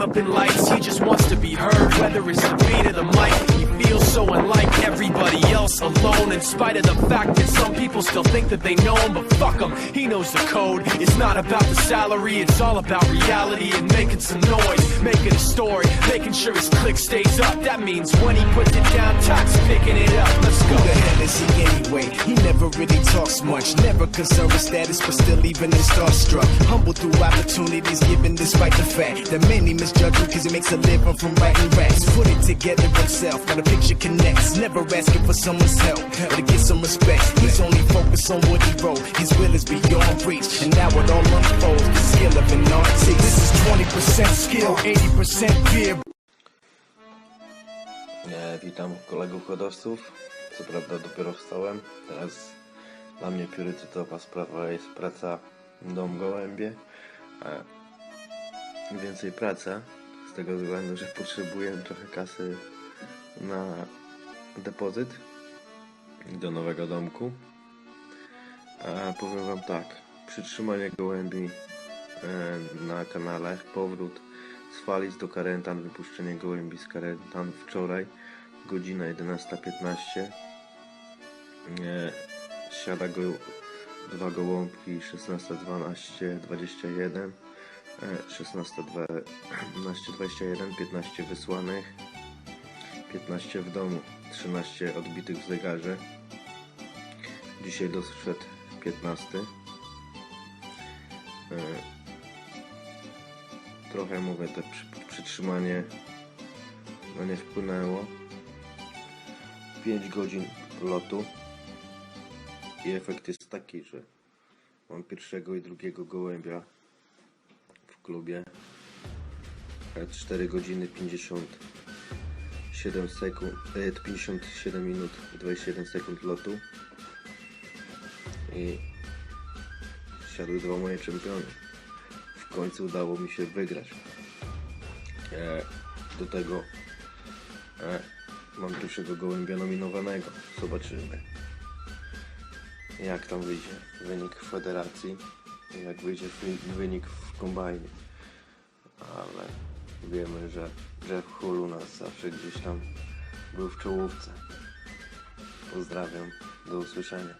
up in lights, he just wants to be heard, whether it's the beat or the mic. He feels so unlike everybody else, alone, in spite of the fact that some people still think that they know him, but fuck him, he knows the code. It's not about the salary, it's all about reality and making some noise, making a story, making sure his click stays up. That means when he puts it down, Tox picking it up. Let's go. Who the hell is he anyway? He never really talks much, never concerned with status, but still even in starstruck. Humble through opportunities given despite the fact that many misjudge him because he makes a living from writing raps. Put it together himself, got a picture connects. Never asking for someone's help or to get some respect. He's only focused on what he wrote. His will is beyond reach, and now it all unfolds. The skill of an artist. This is 20% skill, 80% fear. Witam kolegów hodowców. Co prawda dopiero wstałem. Teraz dla mnie priorytetowa sprawa jest praca dom gołębie. Więcej praca z tego względu, że potrzebuję trochę kasy na depozyt do nowego domku. A powiem wam tak, przytrzymanie gołębi e, na kanale, powrót z Falic do Karentan, wypuszczenie gołębi z Karentan wczoraj, godzina 11.15. Siada go dwa gołąbki 16.12, 21, e, 16.12, 21, 15 wysłanych, 15 w domu, 13 odbitych w zegarze. Dzisiaj doszedł 15. E, trochę mówię, te przy, przytrzymanie no nie wpłynęło. 5 godzin lotu i efekt jest taki, że mam pierwszego i drugiego gołębia w klubie. 4 godziny 57 sekund, e, 57 minut i 27 sekund lotu i siadły dwa moje czempiony. W końcu udało mi się wygrać. E, do tego e, mam pierwszego gołębia nominowanego. Zobaczymy jak tam wyjdzie wynik w federacji jak wyjdzie wy- wynik w kombajnie. Ale wiemy, że Jeff Hull u nas zawsze gdzieś tam był w czołówce. Pozdrawiam, do usłyszenia.